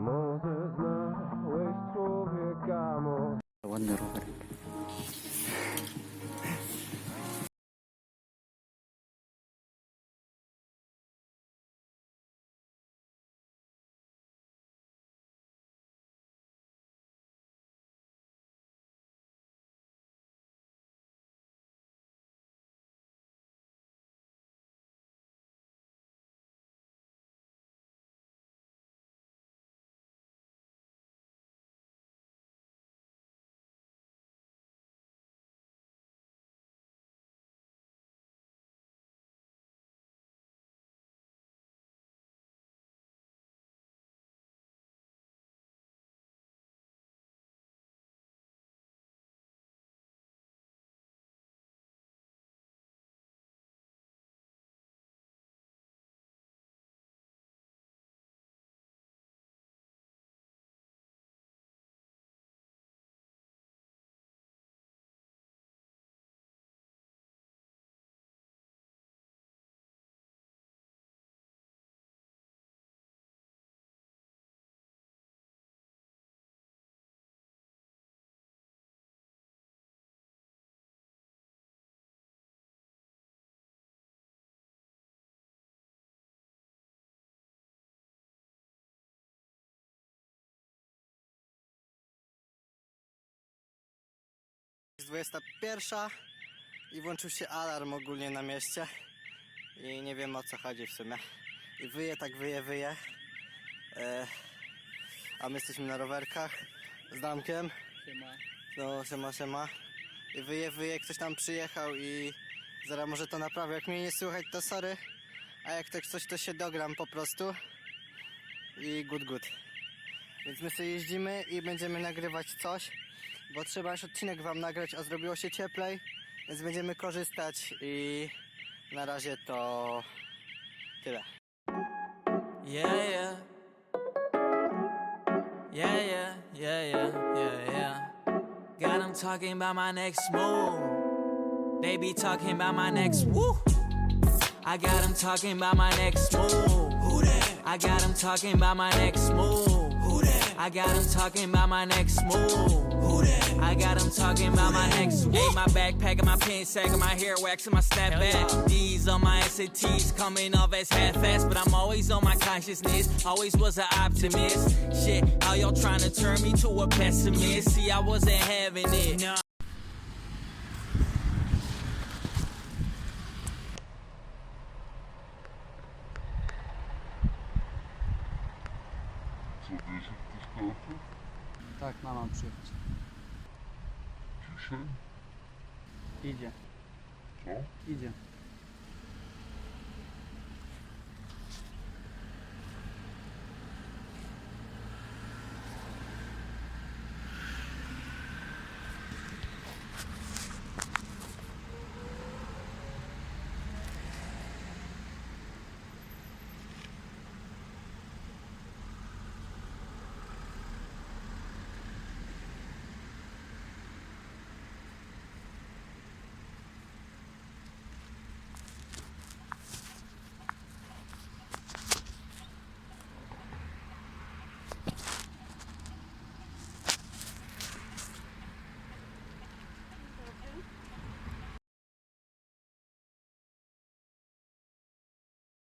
Może znałeś człowieka, może Ładny rower. 21 i włączył się alarm ogólnie na mieście i nie wiem o co chodzi w sumie. I wyje tak wyje, wyje. E, a my jesteśmy na rowerkach z Damkiem. No, siema, siema. I wyje, wyje, ktoś tam przyjechał i zaraz może to naprawię. Jak mnie nie słychać, to sorry. A jak tak coś, to się dogram po prostu. I good, good. Więc my sobie jeździmy i będziemy nagrywać coś bo trzeba już odcinek wam nagrać, a zrobiło się cieplej, więc będziemy korzystać i na razie to tyle. Yeah, yeah. Yeah, yeah, yeah, yeah, yeah, yeah. Got 'em talking about my next move. They be talking about my next woo. I got 'em talking about my next move. Who that? I got 'em talking about my next move. Who that? I got 'em talking about my next move. Who that? I got 'em talking about my ex. woo. Hey, my backpack and my pen sack and my hair wax and my snapback. These on my SATs coming off as half-assed, but I'm always on my consciousness. Always was an optimist. Shit, how y'all trying to turn me to a pessimist? See, I wasn't having it. No. Co 10 wystarczy? Tak, mama przyjechać. общем. Иди. Что? Иди.